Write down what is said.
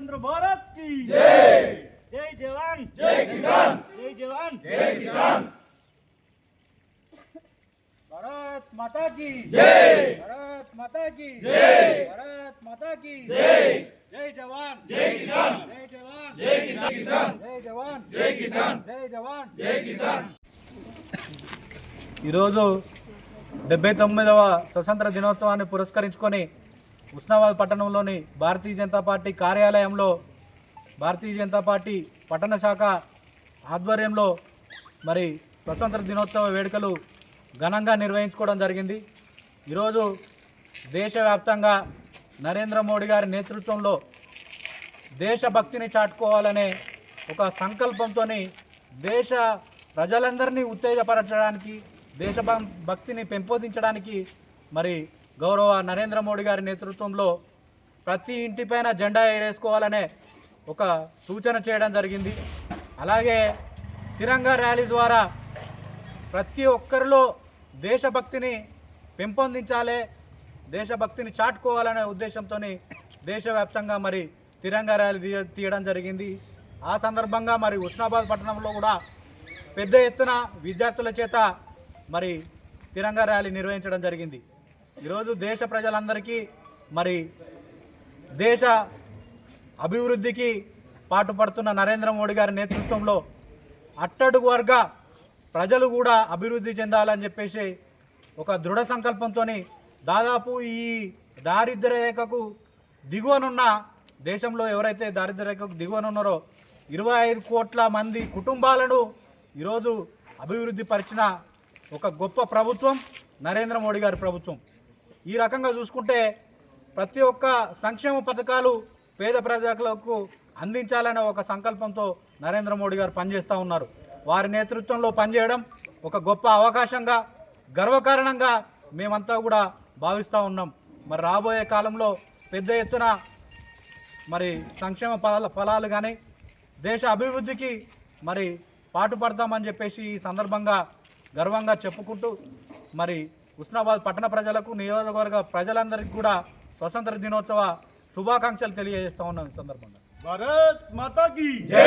भारत की जय जय जवान जय किसान जय जवान जय किसान भारत माता की जय भारत माता की जय भारत माता की जय जय जवान जय किसान जय जवान जय किसान जय जवान जय किसान जय जवान जय किसान ఈరోజు డెబ్బై తొమ్మిదవ స్వతంత్ర దినోత్సవాన్ని పురస్కరించుకొని ఉస్నాబాద్ పట్టణంలోని భారతీయ జనతా పార్టీ కార్యాలయంలో భారతీయ జనతా పార్టీ పట్టణ శాఖ ఆధ్వర్యంలో మరి స్వతంత్ర దినోత్సవ వేడుకలు ఘనంగా నిర్వహించుకోవడం జరిగింది. ఈరోజు దేశవ్యాప్తంగా నరేంద్ర మోడీ గారి నేతృత్వంలో దేశభక్తిని చాటుకోవాలనే ఒక సంకల్పంతో దేశ ప్రజలందరినీ ఉత్తేజపరచడానికి దేశ భక్తిని పెంపొందించడానికి మరి గౌరవ నరేంద్ర మోడీ గారి నేతృత్వంలో ప్రతి ఇంటిపైన జెండా ఎగరేసుకోవాలనే ఒక సూచన చేయడం జరిగింది. అలాగే తిరంగా ర్యాలీ ద్వారా ప్రతి ఒక్కరిలో దేశభక్తిని పెంపొందించాలి దేశభక్తిని చాటుకోవాలనే ఉద్దేశంతో దేశవ్యాప్తంగా మరి తిరంగా ర్యాలీ తీయడం జరిగింది. ఆ సందర్భంగా మరి ఉస్నాబాద్ పట్టణంలో కూడా పెద్ద ఎత్తున విద్యార్థుల చేత మరి తిరంగా ర్యాలీ నిర్వహించడం జరిగింది. ఈరోజు దేశ ప్రజలందరికీ మరి దేశ అభివృద్ధికి పాటుపడుతున్న నరేంద్ర మోడీ గారి నేతృత్వంలో అట్టడుగు వర్గ ప్రజలు కూడా అభివృద్ధి చెందాలని చెప్పేసి ఒక దృఢ సంకల్పంతో దాదాపు ఈ దారిద్ర్య రేఖకు దిగువనున్న దేశంలో ఎవరైతే దారిద్ర్య రేఖకు దిగువనున్నారో ఇరవై ఐదు కోట్ల మంది కుటుంబాలను ఈరోజు అభివృద్ధి పరిచిన ఒక గొప్ప ప్రభుత్వం నరేంద్ర మోడీ గారి ప్రభుత్వం. ఈ రకంగా చూసుకుంటే ప్రతి ఒక్క సంక్షేమ పథకాలు పేద ప్రజలకు అందించాలనే ఒక సంకల్పంతో నరేంద్ర మోడీ గారు పనిచేస్తూ ఉన్నారు. వారి నేతృత్వంలో పనిచేయడం ఒక గొప్ప అవకాశంగా గర్వకారణంగా మేమంతా కూడా భావిస్తూ ఉన్నాం. మరి రాబోయే కాలంలో పెద్ద ఎత్తున మరి సంక్షేమ ఫలాలు ఫలాలు కానీ దేశ అభివృద్ధికి మరి పాటుపడతామని చెప్పేసి ఈ సందర్భంగా గర్వంగా చెప్పుకుంటూ మరి హుస్నాబాద్ పట్టణ ప్రజలకు నియోజకవర్గ ప్రజలందరికీ కూడా స్వతంత్ర దినోత్సవ శుభాకాంక్షలు తెలియజేస్తా ఉన్నాం ఈ సందర్భంగా. భారత్ మాతాకి జై!